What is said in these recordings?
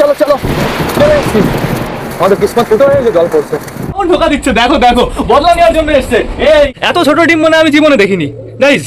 চলো চলো চলো। চলে এসছি। আমাদের কিসমত ফুটো হয়ে জল পড়ছে কোন ঢোকা দিচ্ছে, দেখো দেখো, বদলা নেওয়ার জন্য এসছে। এই, এত ছোট ডিম মনে আমি জীবনে দেখিনি। গাইজ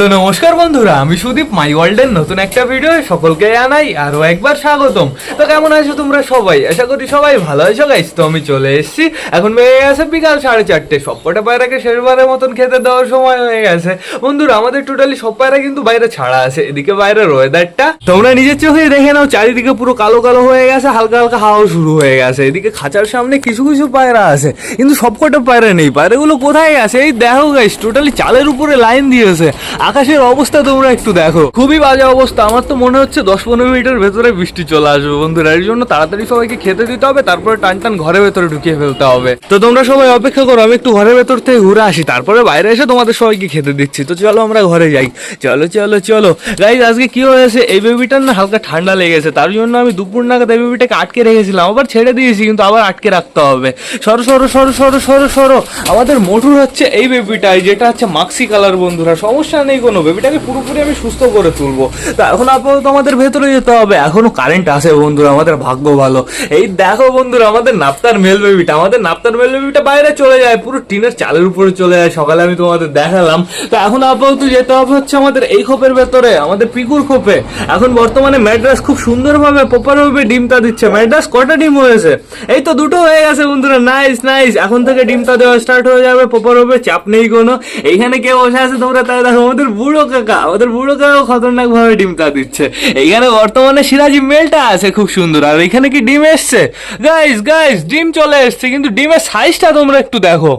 তো নমস্কার বন্ধুরা, আমি সুদীপ মাই ওয়ার্ল্ডের নতুন একটা ভিডিও সকলকে জানাই আরও একবার স্বাগতম। তো কেমন আছো তোমরা সবাই? আশা করি সবাই ভালো আছো গাইস তো আমি চলে এসেছি। এখন বেড়ে গেছে বিকাল সাড়ে চারটে। সবকটা পায়রাকে শেষবারের মতন খেতে দেওয়ার সময় হয়ে গেছে। বন্ধুরা, আমাদের টোটালি সব পায়রা কিন্তু বাইরে ছাড়া আছে, এদিকে বাইরের ওয়েদারটা তোমরা নিজের চোখে দেখে নাও, চারিদিকে পুরো কালো কালো হয়ে গেছে, হালকা হালকা হাওয়া শুরু হয়ে গেছে। এদিকে খাঁচার সামনে কিছু কিছু পায়রা আছে, কিন্তু সবকটা পায়রা নেই। পায়রাগুলো কোথায় আছে? এই দেখো গাইস টোটালি চালের উপরে লাইন দিয়েছে। আকাশের অবস্থা তোমরা একটু দেখো। খুবই বাজে অবস্থা। আমার তো মনে হচ্ছে দশ পনেরো মিনিটের ভেতরে বৃষ্টি চলে আসবে বন্ধুরা। এর জন্য তাড়াতাড়ি সবাইকে খেতে দিতে হবে, তারপরে টান টান ঘরের ভেতরে ঢুকিয়ে ফেলতে হবে। তো তোমরা সবাই অপেক্ষা করো, আমি একটু ঘরের ভেতর থেকে ঘুরে আসি। তারপরে বাইরে এসে তোমাদের সবাইকে খেতে দিচ্ছি। তো চলো আমরা ঘরে যাই। চলো চলো চলো। গাইজ আজকে কি হয়েছে? এই বেবিটার না হালকা ঠান্ডা লেগেছে। তার জন্য আমি দুপুর নাগাদ এই বেবিটাকে আটকে রেখেছিলাম। আবার ছেড়ে দিয়েছি, কিন্তু আবার আটকে রাখতে হবে। সরো সরো সরো সরো সরো সরো। আমাদের মোটুর হচ্ছে এই বেবিটাই যেটা হচ্ছে মাক্সি কালার বন্ধুরা। সমস্যা নেই কোনো বেবিটাকে পুরোপুরি আমি সুস্থ করে তুলবো। তো এখন আপাতত আমাদের ভেতরে যেতে হবে। এখনও কারেন্ট আছে বন্ধুরা, আমাদের ভাগ্য ভালো। এই দেখো বন্ধুরা, আমাদের নাপ্তার মেল বেবিটা আমাদের নাপ্তার মেল বেবিটা বাইরে চলে যায়, পুরো টিনের চালের উপরে চলে যায়। সকালে আমি তোমাদের দেখালাম। তো এখন আপাতত যেতে হবে হচ্ছে আমাদের এই খোপের ভেতরে, আমাদের পিকুর খোপে। এখন বর্তমানে ম্যাড্রাস খুব সুন্দরভাবে প্রপারভাবে ডিমটা দিচ্ছে। ম্যাড্রাস কটা ডিম হয়েছে? এই তো দুটো হয়ে গেছে বন্ধুরা। নাইস নাইস এখন থেকে ডিমটা দেওয়া স্টার্ট হয়ে যাবে প্রপারভাবে চাপ নেই কোনো। এইখানে কে বসে আছে তোমরা তাই দেখো, আমাদের বুড়ো কাকা ওদের বুড়ো কাকা খতরনাক ভাবে ডিমটা দিচ্ছে। এইখানে বর্তমানে সিরাজি মেলটা আছে খুব সুন্দর, আর এখানে কি ডিম এসছে? গাইস গাইস ডিম চলে এসছে, কিন্তু ডিমের সাইজটা তোমরা একটু দেখো।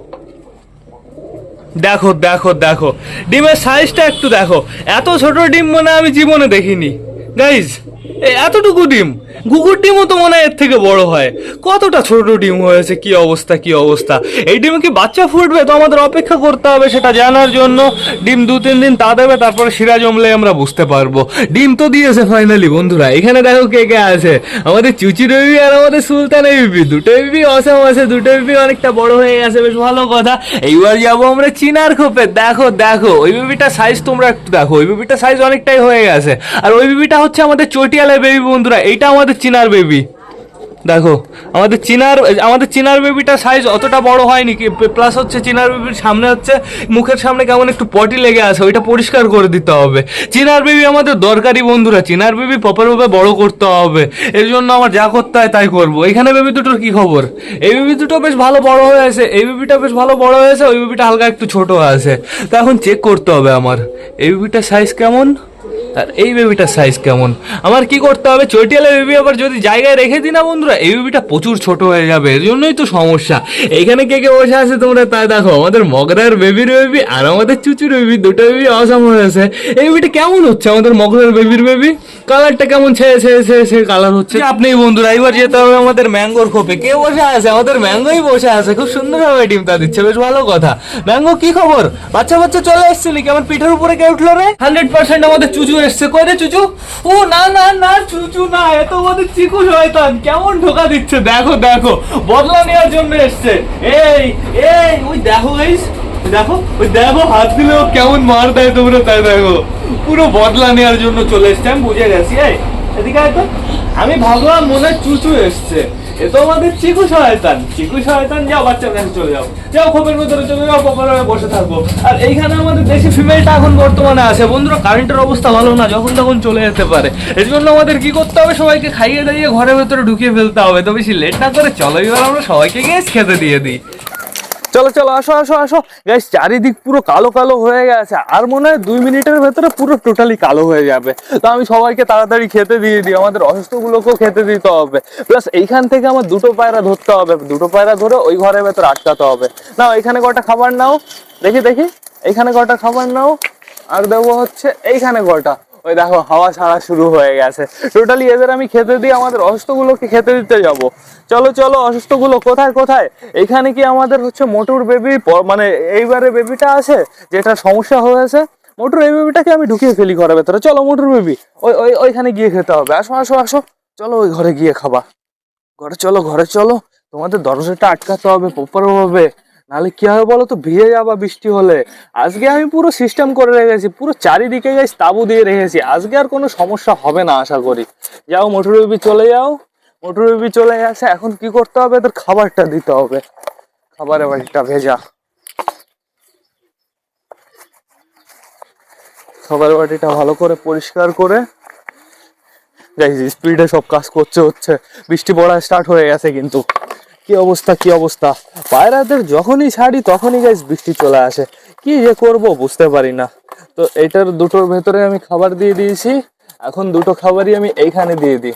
দেখো দেখো দেখো, ডিমের সাইজটা একটু দেখো। এত ছোট ডিম মনে আমি জীবনে দেখিনি। গাইজ এতটুকু ডিম। গুগুর ডিমও তো মনে হয় এর থেকে বড় হয়। কতটা ছোট ডিম হয়েছে, কি অবস্থা কি অবস্থা? এই ডিমে কি বাচ্চা ফুটবে? তো আমাদের অপেক্ষা করতে হবে সেটা জানার জন্য। ডিম দু, তিন দিন তা দেবে, তারপরে শিরা জমলে আমরা বুঝতে পারব। ডিম তো দিয়েছে ফাইনালি বন্ধুরা। এখানে দেখো কে কে আছে। আমাদের চুচি রবি আর আমাদের সুলতান বিবি দুটো বিবি অসম আছে, দুটো বিবি অনেকটা বড় হয়ে গেছে, বেশ ভালো কথা। এইবার যাব আমরা চিনার খোপে। দেখো দেখো, ওই বেবিটা সাইজ তোমরা একটু দেখো। ওই বেবিটা সাইজ অনেকটাই হয়ে গেছে। আর ওই বেবিটা হচ্ছে আমাদের চটিয়ালের বেবি বন্ধুরা। এইটা আমাদের চিনার বেবি দেখো, আমাদের চিনার আমাদের চিনার বেবিটা সাইজ অতটা বড় হয়নি কি প্লাস হচ্ছে চিনার বেবির সামনে হচ্ছে মুখের সামনে কেমন একটু পটি লেগে আছে, ওইটা পরিষ্কার করে দিতে হবে। চিনার বেবি আমাদের দরকারি বন্ধুরা, চিনার বেবি প্রপারভাবে বড় করতে হবে। এর জন্য আমার যা করতে হয় তাই করব। এখানে বেবি দুটোর কি খবর? এই বেবি দুটো বেশ ভালো বড় হয়ে আছে, এই বেবিটা বেশ ভালো বড় হয়েছে ওই বেবিটা হালকা একটু ছোট আছে। তো এখন চেক করতে হবে আমার। এই বেবিটার সাইজ কেমন? আর এই বেবিটার সাইজ কেমন? আমার কি করতে হবে? চটিয়ালা বেবি আবার যদি জায়গায় রেখে দিই না বন্ধুরা এই বেবিটা প্রচুর ছোট হয়ে যাবে এর জন্যই তো সমস্যা। এইখানে কে কে বসে আছে তোমরা তাই দেখো আমাদের মগরার বেবির বেবি আর আমাদের চুচুর বেবি দুটো বেবি অসাম হয়েছে এই বেবিটা কেমন হচ্ছে আমাদের মগরার বেবির বেবি কালারটা কেমন ছেয়ে ছেয়ে ছেয়ে ছেয়ে কালার হচ্ছে? আপনি বন্ধুরা এবার যেতে হবে আমাদের ম্যাঙ্গোর খোপে। কে বসে আছে? আমাদের ম্যাঙ্গোই বসে আছে খুব সুন্দরভাবে ডিমটা দিচ্ছে বেশ ভালো কথা। ম্যাঙ্গো কি খবর? বাচ্চা বাচ্চা চলে এসছে নাকি? আমার পিঠের উপরে কে উঠল রে? হান্ড্রেড পার্সেন্ট আমাদের চুচু এসছে কই রে চুচু? ও, না না না, চুচু না, এত আমাদের চিকু শয়তান, কেমন ঢোকা দিচ্ছে? দেখো দেখো, বদলা নেওয়ার জন্য এসছে। এই এই, ওই দেখো গাইস দেখো, ওই দেখো হাত দিলেও কেমন মার দেয় তোমরা, তাই দেখো। পুরো বদলা নেওয়ার জন্য চলে এসছে, আমি বুঝে গেছি, এই, এদিকে তো। আমি ভাবলাম মনে চুচু এসছে। এ তো আমাদের চিকু শয়তান চিকু শয়তান, যাও বাচ্চার কাছে চলে যাও যাও খোপের ভেতরে চলে যাও, খোপের বসে থাকব। আর এইখানে আমাদের দেশি ফিমেলটা এখন বর্তমানে আছে। বন্ধুরা কারেন্টের অবস্থা ভালো না, যখন তখন চলে যেতে পারে। এর জন্য আমাদের কি করতে হবে? সবাইকে খাইয়ে দাইয়ে ঘরের ভেতরে ঢুকিয়ে ফেলতে হবে। তো বেশি লেট না করে চলো, এবার আমরা সবাইকে গিয়ে খেতে দিয়ে দিই। চলো চলো, আসো আসো আসো। গাইস চারিদিক পুরো কালো কালো হয়ে গেছে। আর মনে হয় দুই মিনিটের ভেতরে পুরো টোটালি কালো হয়ে যাবে। তো আমি সবাইকে তাড়াতাড়ি খেতে দিয়ে দিই। আমাদের অসুস্থগুলোকেও খেতে দিতে হবে। প্লাস এইখান থেকে আমার দুটো পায়রা ধরতে হবে। দুটো পায়রা ধরে ওই ঘরের ভেতরে আটকাতে হবে। নাও, এখানে কটা খাবার নাও। দেখি দেখি। এইখানে কটা খাবার নাও। আর দেবো হচ্ছে এইখানে কটা। ওই দেখো, হাওয়া ছাড়া শুরু হয়ে গেছে। টোটালি এদের আমি খেতে দিই আমাদের অসুস্থগুলোকে খেতে দিতে যাব। চলো চলো, অসুস্থগুলো কোথায় কোথায়? এখানে কি আমাদের হচ্ছে মোটুর বেবি মানে এইবারে বেবিটা আছে? যেটা সমস্যা হয়েছে? মোটুর এই বেবিটাকে আমি ঢুকিয়ে ফেলি ঘরের ভেতরে। চলো, মোটুর বেবি, ওই ওই, ওইখানে গিয়ে খেতে হবে। আসো আসো আসো। চলো, ওই ঘরে গিয়ে খাবা। ঘরে চলো ঘরে চলো। তোমাদের দরজাটা আটকাতে হবে প্রপার ভাবে নাহলে কি হবে বলো তো? ভিজে যাবা বৃষ্টি হলে। আজকে আমি পুরো সিস্টেম করে রেখেছি। পুরো চারিদিকে গাইস তাবু দিয়ে রেখেছি। আজকে আর কোনো সমস্যা হবে না, আশা করি। যাও, মোটর বেবি, চলে যাও। মোটর চলে গেছে, এখন কি করতে হবে? তোর খাবারটা দিতে হবে। খাবারের বাড়িটা ভেজা। খাবারের বাটিটা ভালো করে পরিষ্কার করে। গাইজ স্পিডে সব কাজ করছে, হচ্ছে। বৃষ্টি পড়া স্টার্ট হয়ে গেছে কিন্তু। কি অবস্থা কি অবস্থা? পায়রাদের যখনই ছাড়ি, তখনই গাইজ বৃষ্টি চলে আসে। কি যে করব বুঝতে পারি না। তো এটার দুটোর ভেতরে আমি খাবার দিয়ে দিয়েছি। এখন দুটো খাবারই আমি এইখানে দিয়ে দিই।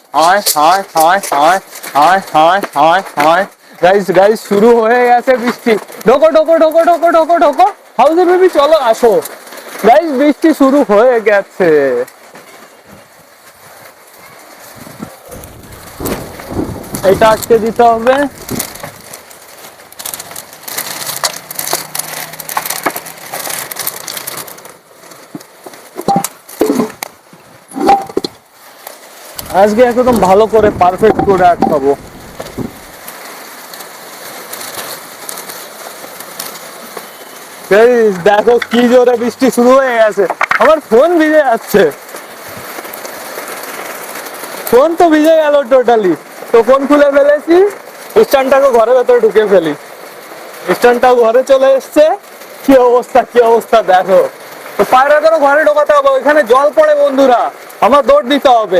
আয় আয় আয় আয় আয় আয় আয় আয় গাইস গাইস শুরু হয়ে গেছে বৃষ্টি। ঢোকো ঢোকো ঢোকো ঢোকো ঢোকো ঢোকো। হাউসে বেবি, চলো, আসো। গাইস বৃষ্টি শুরু হয়ে গেছে। এটা আজকে দিতে হবে। আজকে একদম ভালো করে পারফেক্ট করে আটকাবো দেখো কি জোরে বৃষ্টি শুরু হয়ে গেছে। আমার ফোন ভিজে যাচ্ছে। ফোন তো ভিজে গেল টোটালি তো ফোন খুলে ফেলেছি। স্ট্যান্ডটাকে ঘরের ভেতরে ঢুকে ফেলি। স্ট্যান্ডটাও ঘরে চলে এসছে। কি অবস্থা কি অবস্থা দেখো। তো পায়রাদেরও ঘরে ঢোকাতে হবে। ওইখানে জল পড়ে বন্ধুরা। আমার দৌড় দিতে হবে।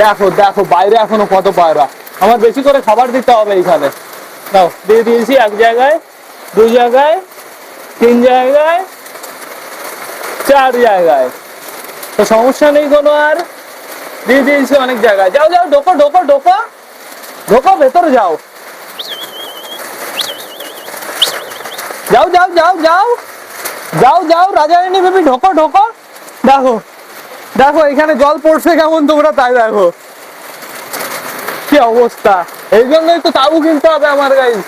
দেখো দেখো, বাইরে এখনও কত পায়রা। আমার বেশি করে খাবার দিতে হবে এইখানে। দাও, দিয়ে দিয়েছি এক জায়গায় দুই জায়গায়, তিন জায়গায়, চার জায়গায়। তো সমস্যা নেই কোনো আর। দিয়ে দিয়েছি অনেক জায়গায়। যাও যাও, ঢোকো ঢোকো ঢোকো। ঢোকো, ভেতরে যাও। যাও যাও যাও যাও। যাও যাও, রাজারানী বেবি, ঢোকো ঢোকো। দেখো দেখো, এখানে জল পড়ছে কেমন তোমরা তাই দেখো। কি অবস্থা? এই জন্যই তো তাবু কিনতে হবে আমার গাইজ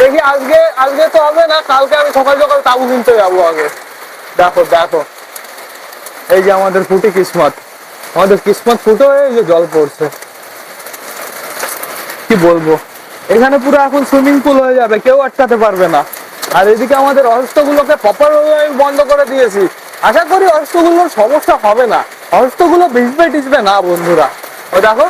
দেখি আজকে আজকে তো হবে না, কালকে আমি সকাল সকাল তাবু কিনতে যাব আগে। দেখো দেখো। এই যে আমাদের ফুটি কিসমত। আমাদের কিসমত ফুটো হয়ে যে জল পড়ছে। কি বলব? এখানে পুরো এখন সুইমিং পুল হয়ে যাবে, কেউ আটকাতে পারবে না। আর এদিকে আমাদের অস্ত্রগুলোকে প্রপার ভাবে আমি বন্ধ করে দিয়েছি। আশা করি অস্ত্রগুলোর সমস্যা হবে না। অস্ত্রগুলো ভিজবে টিসবে না, বন্ধুরা। ও দেখো।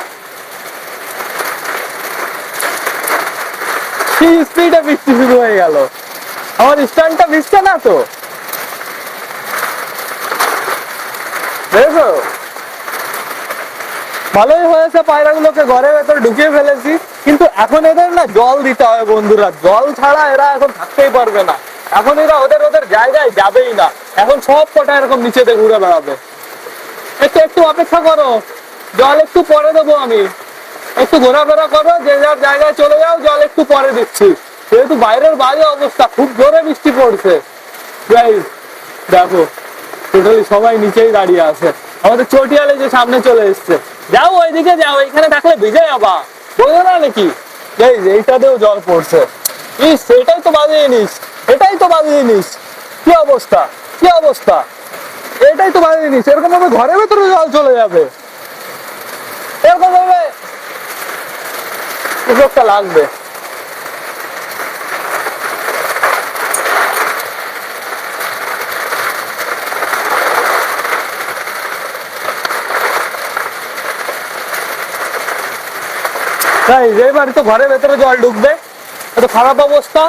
স্পিডে বৃষ্টি শুরু হয়ে গেল। আমার স্ট্যান্ডটা ভিজছে না তো? দেখো। ভালোই হয়েছে পায়রাগুলোকে ঘরের ভেতর ঢুকিয়ে ফেলেছি, কিন্তু এখন এদের না জল দিতে হবে বন্ধুরা। জল ছাড়া এরা এখন থাকতেই পারবে না। এখন এরা ওদের ওদের জায়গায় যাবেই না। এখন সব কটা এরকম নিচেতে ঘুরে বেড়াবে। একটু একটু অপেক্ষা করো। জল একটু পরে দেবো আমি। একটু ঘোরাফেরা করো, যে যার জায়গায় চলে যাও, জল একটু পরে দিচ্ছি। যেহেতু বাইরের বাজে অবস্থা, খুব জোরে বৃষ্টি পড়ছে। দেখো টোটালি সবাই নিচেই দাঁড়িয়ে আছে। আমাদের চটিয়ালে যে সামনে চলে এসছে। যাও ওইদিকে যাও, এখানে থাকলে ভিজে যাবা। বোঝো না নাকি? এই এইটাতেও জল পড়ছে। ইস, এটাই তো বাজে জিনিস এটাই তো বাজে জিনিস কি অবস্থা? কি অবস্থা? এটাই তো বাজে জিনিস। এরকম ভাবে ঘরের ভেতরে জল চলে যাবে। এরকম ভাবে একটা লাগবে তাই এবার তো ঘরের ভেতরে জল ঢুকবে, এত খারাপ অবস্থা।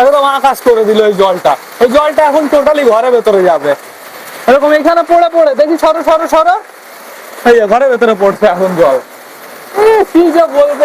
একদম আকাশ করে দিল ওই জলটা। ওই জলটা এখন টোটালি ঘরে ভেতরে যাবে। এরকম এখানে পড়ে পড়ে। দেখি সরো সরো সরো। এই যে ঘরের ভেতরে পড়ছে এখন জল। কি যে বলব?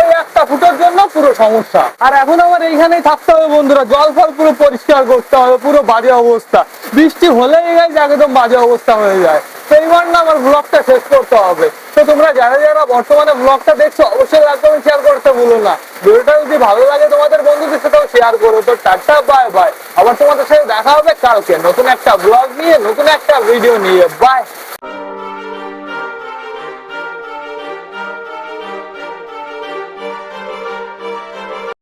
ওই একটা ফুটের জন্য পুরো সমস্যা। আর এখন আমার এইখানেই থাকতে হবে বন্ধুরা। জল ফল পুরো পরিষ্কার করতে হবে, পুরো বাজে অবস্থা। বৃষ্টি হলেই গাইজ একদম বাজে অবস্থা হয়ে যায়। এইবার না আমার ব্লগটা শেষ করতে হবে। তো তোমরা যারা যারা বর্তমানে ব্লগটা দেখছ, অবশ্যই একদম শেয়ার করতে ভুলো না। ভিডিওটা যদি ভালো লাগে তোমাদের বন্ধুদের সাথেও শেয়ার করো। তো টাটা বাই বাই আবার তোমাদের সাথে দেখা হবে কালকে নতুন একটা ব্লগ নিয়ে, নতুন একটা ভিডিও নিয়ে। বাই